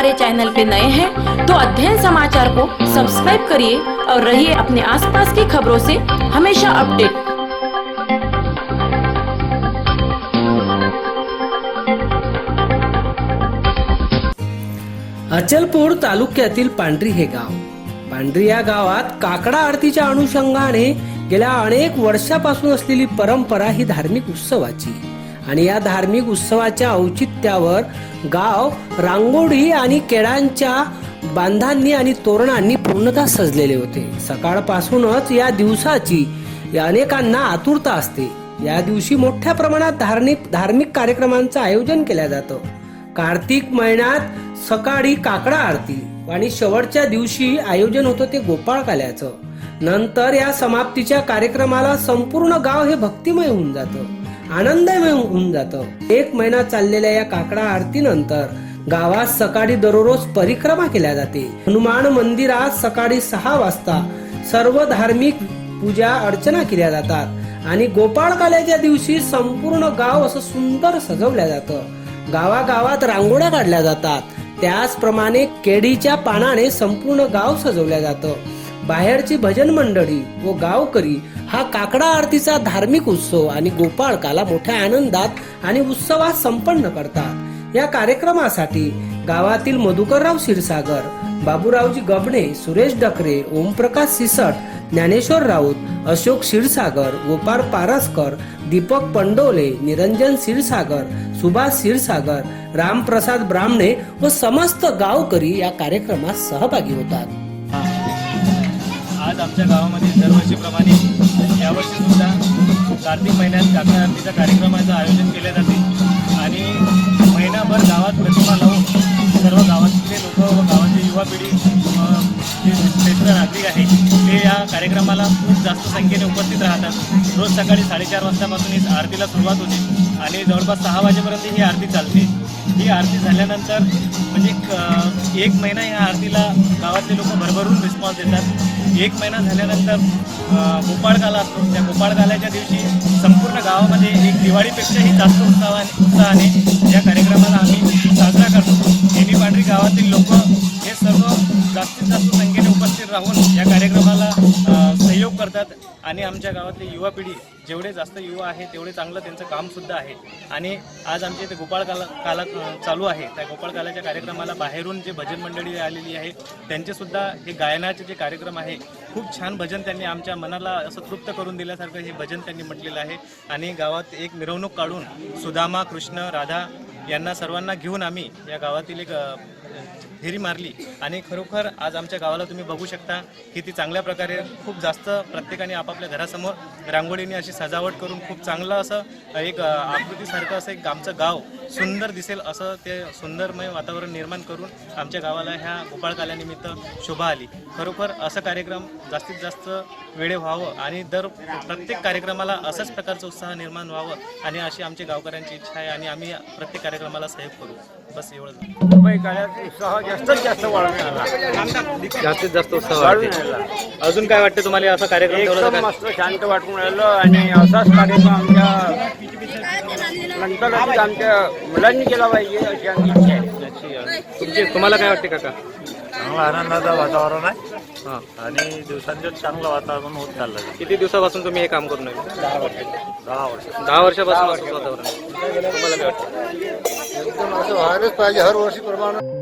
हमारे चैनल पे नए हैं तो अध्ययन समाचार को सब्सक्राइब करिए और रहिए अपने आसपास की खबरों से हमेशा अपडेट। अचलपूर तालुक्यातील पांढरी हे गाव. पांढरी या गावात काकडा आरतीच्या अनुषंगाने गेल्या अनेक वर्षापासून असलेली परंपरा ही धार्मिक उत्सवाची आणि या धार्मिक उत्सवाच्या औचित्यावर गाव रांगोळी आणि केळांच्या बांधांनी आणि तोरणांनी पूर्णतः सजलेले होते. सकाळपासूनच या दिवसाची अनेकांना आतुरता असते. या दिवशी मोठ्या प्रमाणात धार्मिक धार्मिक कार्यक्रमांचं आयोजन केलं जातं. कार्तिक महिन्यात सकाळी काकडा आरती आणि शेवटच्या दिवशी आयोजन होतं ते गोपाळ काल्याचं नंतर या समाप्तीच्या कार्यक्रमाला संपूर्ण गाव हे भक्तिमय होऊन जातं. आनंदमय होऊन जातं. एक महिना चाललेल्या या काकडा आरतीनंतर गावात सकाळी दररोज परिक्रमा केल्या जाते. हनुमान मंदिरात सकाळी सहा वाजता सर्व धार्मिक पूजा अर्चना केल्या जातात आणि गोपाळ काल्याच्या दिवशी संपूर्ण गाव असं सुंदर सजवल्या जातं. गावागावात रांगोळ्या काढल्या जातात. त्याचप्रमाणे केडीच्या पानाने संपूर्ण गाव सजवल्या जातं. बाहेरची भजन मंडळी व गावकरी हा काकडा आरतीचा धार्मिक उत्सव आणि गोपाळकाला मोठ्या आनंदात आणि उत्सवात संपन्न करतात. या कार्यक्रमासाठी गावातील मधुकरराव क्षीरसागर बाबूरावजी गबणे सुरेश डकरे ओमप्रकाश सिसट ज्ञानेश्वर राऊत अशोक क्षीरसागर गोपाळ पारसकर दीपक पंडोले निरंजन क्षीरसागर सुभाष क्षीरसागर रामप्रसाद ब्राह्मणे व समस्त गावकरी या कार्यक्रमात सहभागी होतात. आमच्या गावामध्ये दरवर्षीप्रमाणे यावर्षी सुद्धा कार्तिक महिन्यात काकडा आरतीच्या कार्यक्रमाचं आयोजन केले जाते. आणि महिनाभर गावात प्रतिमा लावून सर्व गावातले लोक व गावाची युवा पिढी जे क्षेत्र नागरिक आहे ते या कार्यक्रमाला खूप जास्त संख्येने उपस्थित राहतात. रोज सकाळी साडेचार वाजतापासून ही आरतीला सुरुवात होते. आणि जवळपास सहा वाजेपर्यंत ही आरती चालते. ही आरती झाल्यानंतर म्हणजे एक महिना या आरतीला गावातले लोक भरभरून रिस्पॉन्स देतात. एक महिना झाल्यानंतर गोपाळकाला असतो. त्या गोपाळकालाच्या दिवशी संपूर्ण गावामध्ये एक दिवाळीपेक्षाही जास्त उत्साहाने उत्साहाने या कार्यक्रमाला आम्ही आमच्या गावातली युवा पिढी जेवढे जास्त युवा आहे तेवढे चांगलं त्यांचं कामसुद्धा आहे. आणि आज आमच्या इथे गोपाळ काला काला चालू आहे. त्या गोपाळ कालाच्या कार्यक्रमाला बाहेरून जे भजन मंडळी आलेली आहे त्यांचेसुद्धा हे गायनाचे जे कार्यक्रम आहे खूप छान भजन त्यांनी आमच्या मनाला असं तृप्त करून दिल्यासारखं हे भजन त्यांनी म्हटलेलं आहे. आणि गावात एक मिरवणूक काढून सुदामा कृष्ण राधा यांना सर्वांना घेऊन आम्ही या गावातील एक फेरी मारली. आणि खरोखर आज आमच्या गावाला तुम्ही बघू शकता की ती चांगल्या प्रकारे खूप जास्त प्रत्येकाने आपापल्या घरासमोर रांगोळीने अशी सजावट करून खूप चांगलं असं एक आकृतीसारखं असं एक आमचं गाव सुंदर दिसेल असं ते सुंदरमय वातावरण निर्माण करून आमच्या गावाला ह्या गोपाळकाल्यानिमित्त शोभा आली. खरोखर असं कार्यक्रम जास्तीत जास्त वेळे व्हावं आणि दर प्रत्येक कार्यक्रमाला असाच प्रकारचा उत्साह निर्माण व्हावं आणि अशी आमची गावकऱ्यांची इच्छा आहे आणि आम्ही प्रत्येक कार्यक्रमाला सहयोग करू. बस एवढंच. मुंबई काळात उत्साह जास्तीत जास्त वाढवून आला जास्तीत जास्त उत्साह अजून काय वाटते तुम्हाला? असा कार्यक्रम एकदम मस्त शांत वाटून राहिलं आणि असाच कार्यक्रम आमच्या नंतर आमच्या मुलांनी केला पाहिजे अशी आमची इच्छा आहे. तुमची तुम्हाला काय वाटते काका? चांगलं आनंदाचं वातावरण आहे. हां. आणि दिवसांदिवस चांगलं वातावरण होत चाललं आहे. किती दिवसापासून तुम्ही हे काम करून राहिले? दहा वर्ष. दहा वर्षापासून असंच वातावरण आहे. तुम्हाला काय वाटतं? एकदम असं व्हायलाच पाहिजे हर वर्षी प्रमाणे.